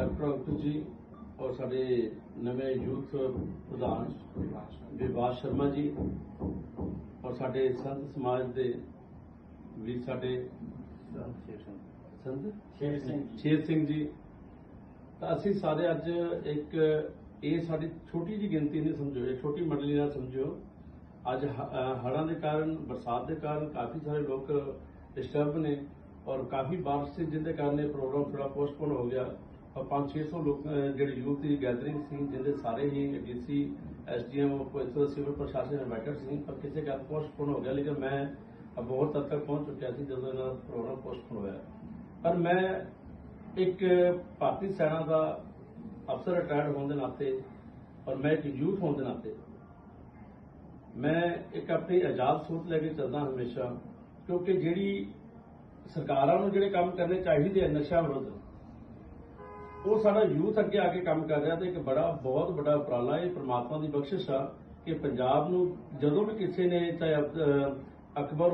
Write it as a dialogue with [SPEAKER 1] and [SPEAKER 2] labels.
[SPEAKER 1] Doctor ਅੰਕੁਰ ਜੀ ਔਰ ਸਾਡੇ ਨਵੇਂ ਯੂਥ ਪ੍ਰਧਾਨ ਵਿਵਾਸ ਸ਼ਰਮਾ ਜੀ ਔਰ ਸਾਡੇ ਸੰਤ ਸਮਾਜ ਦੇ ਵੀ ਸਾਡੇ ਸੰਤ
[SPEAKER 2] ਸ਼ੇਰ ਸਿੰਘ। ਜੀ।
[SPEAKER 1] ਸ਼ੇਰ ਸਿੰਘ ਜੀ। ਤਾਂ ਅਸੀਂ ਸਾਰੇ ਅੱਜ ਇੱਕ ਇਹ ਸਾਡੀ ਛੋਟੀ ਜਿਹੀ ਗਿਣਤੀ ਨਹੀਂ ਸਮਝੋ ਇਹ ਛੋਟੀ ਮੰਡਲੀ ਨਾਲ ਸਮਝੋ। ਅੱਜ ਹੜ੍ਹਾਂ ਦੇ ਕਾਰਨ ਬਰਸਾਤ ਦੇ ਕਾਰਨ ਕਾਫੀ ਸਾਰੇ ਲੋਕ ਡਿਸਟਰਬ ਨੇ ਔਰ ਕਾਫੀ ਬਾਰਿਸ਼ ਸੀ ਜਿਹਦੇ ਕਾਰਨ ਇਹ ਪ੍ਰੋਗਰਾਮ ਥੋੜਾ ਪੋਸਟਪੋਨ ਹੋ ਗਿਆ। 5-600 ਲੋਕ ਜਿਹੜੀ ਯੂਥ ਦੀ ਗੈਦਰਿੰਗ ਸੀ ਜਿਹਦੇ ਸਾਰੇ ਹੀ ਡੀਸੀ ਐਸਡੀਐਮ ਕੋਈ ਸਿਵਲ ਪ੍ਰਸ਼ਾਸਨ ਇਨਵਾਈਟਡ ਸੀ ਪਰ ਕਿਸੇ ਗੱਲ ਪੋਸਟਪੋਨ ਹੋ ਗਿਆ ਲੇਕਿਨ ਮੈਂ ਅਹ, ਬਹੁਤ ਹੱਦ ਤੱਕ ਪਹੁੰਚ ਚੁੱਕਿਆ ਸੀ ਜਦੋਂ ਇਹਨਾਂ ਦਾ ਪ੍ਰੋਗਰਾਮ ਪੋਸਟਪੋਨ ਹੋਇਆ। ਪਰ ਮੈਂ ਇੱਕ ਭਾਰਤੀ ਸੈਨਾ ਦਾ ਅਫਸਰ ਰਿਟਾਇਰਡ ਹੋਣ ਦੇ ਨਾਤੇ ਔਰ ਮੈਂ ਇੱਕ ਯੂਥ ਹੋਣ ਦੇ ਨਾਤੇ ਮੈਂ ਇੱਕ ਆਪਣੀ ਆਜ਼ਾਦ ਸੋਚ ਲੈ ਕੇ ਚੱਲਦਾ ਹਮੇਸ਼ਾ ਕਿਉਂਕਿ ਜਿਹੜੀ ਸਰਕਾਰਾਂ ਨੂੰ ਜਿਹੜੇ ਕੰਮ ਕਰਨੇ ਚਾਹੀਦੇ ਆ ਨਸ਼ਾ ਵਿਰੁੱਧ ਉਹ ਸਾਡਾ ਯੂਥ ਅੱਗੇ ਆ ਕੇ ਕੰਮ ਕਰ ਰਿਹਾ ਤੇ ਇੱਕ ਬੜਾ, ਬਹੁਤ ਵੱਡਾ ਉਪਰਾਲਾ ਇਹ ਪ੍ਰਮਾਤਮਾ ਦੀ ਬਖਸ਼ਿਸ਼ ਆ ਕਿ ਪੰਜਾਬ ਨੂੰ ਜਦੋਂ ਵੀ ਕਿਸੇ ਨੇ, ਚਾਹੇ ਅਕਬਰ